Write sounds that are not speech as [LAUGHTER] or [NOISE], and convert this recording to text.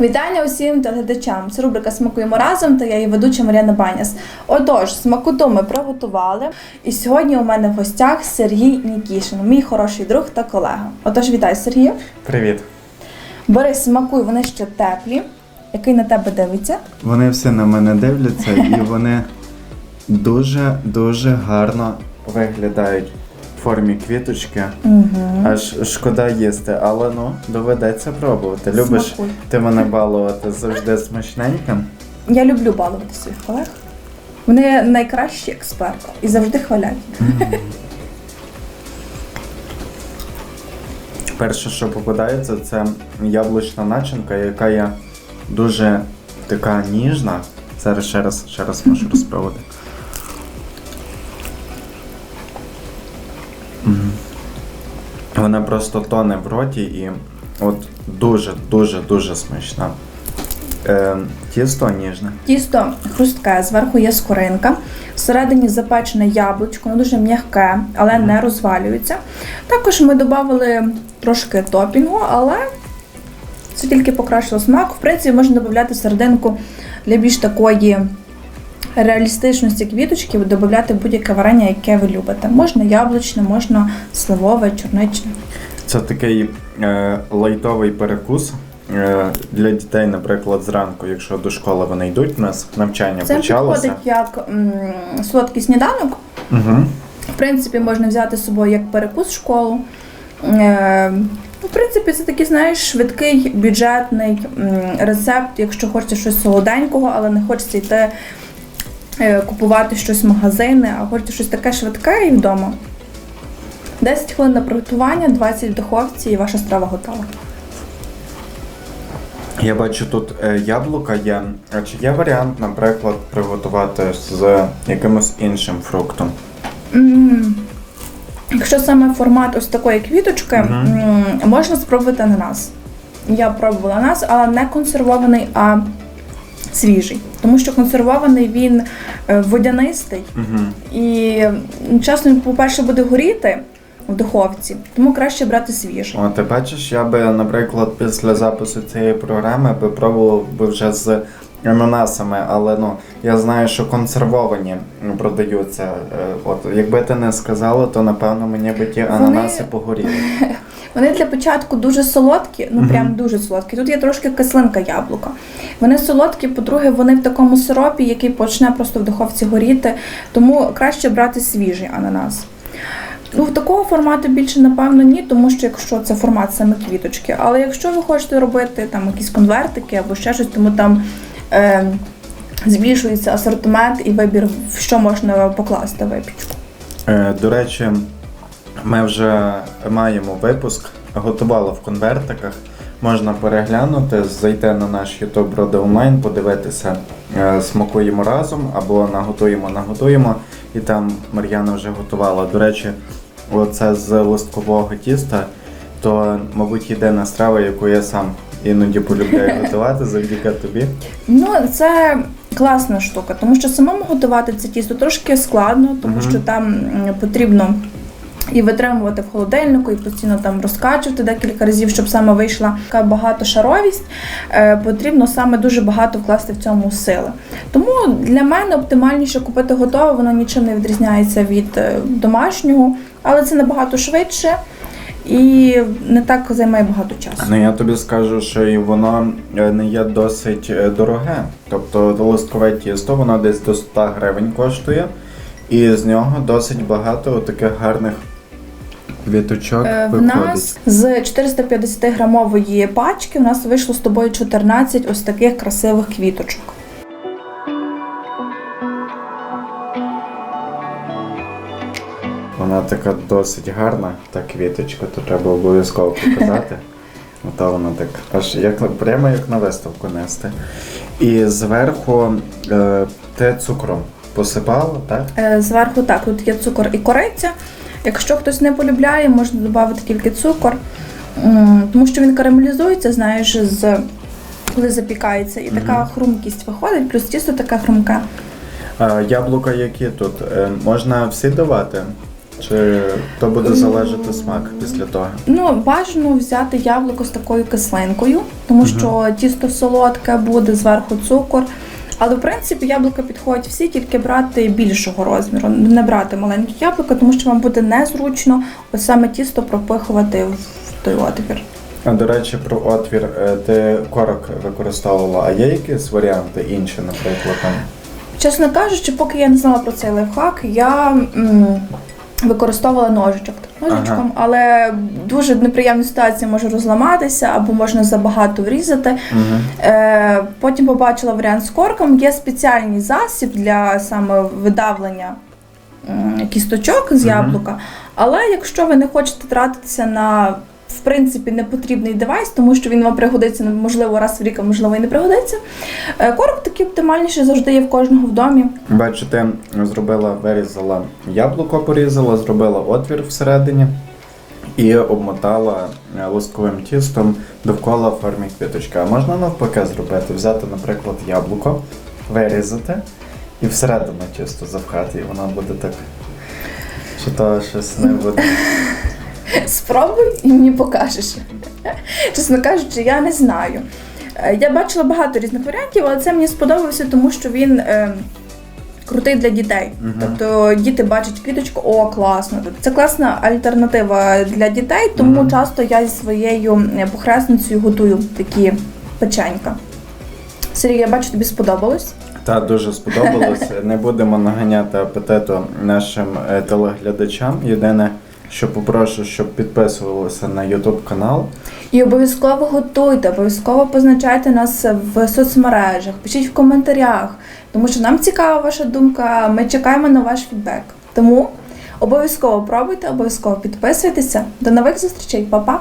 Вітання усім телеглядачам. Це рубрика Смакуємо разом та я її ведуча Мар'яна Баняс. Отож, смакоту ми приготували. І сьогодні у мене в гостях Сергій Нікішин, мій хороший друг та колега. Отож, вітаю, Сергію. Привіт. Бери, смакуй, вони ще теплі. Який на тебе дивиться? Вони всі на мене дивляться і вони дуже дуже гарно виглядають формі квіточки. Угу. Аж шкода їсти, але ну доведеться пробувати. Любиш Смакуй. ти мене балувати завжди смачненьким. Я люблю балувати своїх колег. Вони найкращі експерти і завжди хвалять. Перше, що попадається, це яблучна начинка, яка є дуже така ніжна. Зараз ще раз, ще раз можу [LAUGHS] розпробувати. Вона просто тоне в роті і от дуже, дуже, дуже смачна. Е, тісто ніжне. Тісто хрустке, зверху є скоринка, всередині запечене яблучко, воно дуже м'яке, але не розвалюється. Також ми додали трошки топінгу, але це тільки покращило смак. В принципі, можна додати серединку для більш такої реалістичності квіточки, додати будь-яке варення, яке ви любите. Можна яблучне, можна сливове, чорничне. Це такий е, лайтовий перекус. е, Для дітей, наприклад, зранку, якщо до школи вони йдуть, у нас навчання Це почалося. підходить як м, солодкий сніданок. Угу. В принципі, можна взяти з собою як перекус в школу. Е, ну, В принципі, це такий, знаєш, швидкий бюджетний рецепт, якщо хочете щось солоденького, але не хочеться йти купувати щось в магазини, а хочете щось таке швидке і вдома. 10 хвилин на приготування, 20 в духовці і ваша страва готова. Я бачу тут е, яблука є. А чи є варіант, наприклад, приготувати з якимось іншим фруктом? М, Якщо саме формат ось такої квіточки, м, можна спробувати ананас. Я пробувала ананас, але не консервований, а свіжий. Тому що консервований він е, водянистий Угу. і м, він, по-перше, буде горіти в духовці, тому краще брати свіжий. О, ти бачиш, я би, наприклад, після запису цієї програми би пробував би вже з ананасами, але ну я знаю, що консервовані продаються. Е, От якби ти не сказала, то напевно мені би ті ананаси погоріли. [LAUGHS] Вони для початку дуже солодкі, ну прям дуже солодкі. Тут є трошки кислинка яблука. Вони солодкі, по-друге, вони в такому сиропі, який почне просто в духовці горіти, тому краще брати свіжий ананас. Ну, в такого формату більше, напевно, ні, тому що якщо це формат саме квіточки. Але якщо ви хочете робити там якісь конвертики або ще щось, тому там збільшується асортимент і вибір, що можна покласти випічку. Е, До речі, ми вже маємо випуск, готували в конвертиках. Можна переглянути, зайти на наш YouTube Роди онлайн, подивитися, е, смакуємо разом або наготуємо, наготуємо. І там Мар'яна вже готувала. До речі, оце з листкового тіста, то, мабуть, єдина страва, яку я сам іноді полюбляю готувати завдяки тобі. Ну, це класна штука, тому що самому готувати це тісто трошки складно, тому що там потрібно і витримувати в холодильнику, і постійно там розкачувати декілька разів, щоб саме вийшла така багатошаровість. Е, потрібно саме дуже багато вкласти в цьому сили. Тому для мене оптимальніше купити готове, воно нічим не відрізняється від е, домашнього, але це набагато швидше і не так займає багато часу. Ну я тобі скажу, що і воно е, не є досить е, дороге. Тобто листкове тісто, воно десь до 100 гривень коштує, і з нього досить багато таких гарних квіточок Е, В нас з 450 грамової пачки у нас вийшло з тобою 14 ось таких красивих квіточок. Вона така досить гарна, та квіточка, то треба обов'язково показати. [LAUGHS] Ото вона так, аж як прямо як на виставку нести. І зверху е, ти цукром посипала, так? Е, Зверху так, тут є цукор і кориця. Якщо хтось не полюбляє, можна додати тільки цукор, М, тому що він карамелізується, знаєш, з коли запікається, і така хрумкість виходить, плюс тісто таке хрумке. А яблука які тут? Е, можна всі давати? Чи то буде залежати смак після того? Ну, бажано взяти яблуко з такою кислинкою, тому що тісто солодке буде, зверху цукор. Але в принципі яблука підходять всі, тільки брати більшого розміру, не брати маленькі яблука, тому що вам буде незручно ось саме тісто пропихувати в той отвір. А до речі, про отвір е, ти корок використовувала, а є якісь варіанти інші, наприклад, там? Чесно кажучи, поки я не знала про цей лайфхак, я м, використовувала ножичок ножичком, але дуже неприємна ситуація може розламатися або можна забагато врізати. Угу. Е, потім побачила варіант з корком. Є спеціальний засіб для саме видавлення кісточок з Мгм. яблука. Але якщо ви не хочете тратитися на в принципі непотрібний девайс, тому що він вам пригодиться можливо раз в рік, а можливо і не пригодиться. Е, корок такий оптимальніший завжди є в кожного в домі. Бачу, ти зробила, вирізала яблуко, порізала, зробила отвір всередині і обмотала е, листковим тістом довкола в формі квіточки. А можна навпаки зробити, взяти, наприклад, яблуко, вирізати і всередину тісто запхати, і воно буде так. Чи то щось не буде. [LAUGHS] [LAUGHS] Спробуй і мені покажеш. Чесно кажучи, я не знаю. Е, Я бачила багато різних варіантів, але це мені сподобався, тому що він е, крутий для дітей. Мгм. Тобто діти бачать квіточку, о, класно. Тобто Це класна альтернатива для дітей, тому Мгм. часто я зі своєю е, похресницею готую такі печенька. Сергій, я бачу, тобі сподобалось. Та дуже сподобалось. [LAUGHS] Не будемо наганяти апетиту нашим телеглядачам. Єдине, що попрошу, щоб підписувалися на YouTube канал. І обов'язково готуйте, обов'язково позначайте нас в соцмережах, пишіть в коментарях, тому що нам цікава ваша думка. Ми чекаємо на ваш фідбек. Тому обов'язково пробуйте, обов'язково підписуйтеся. До нових зустрічей, Па-па!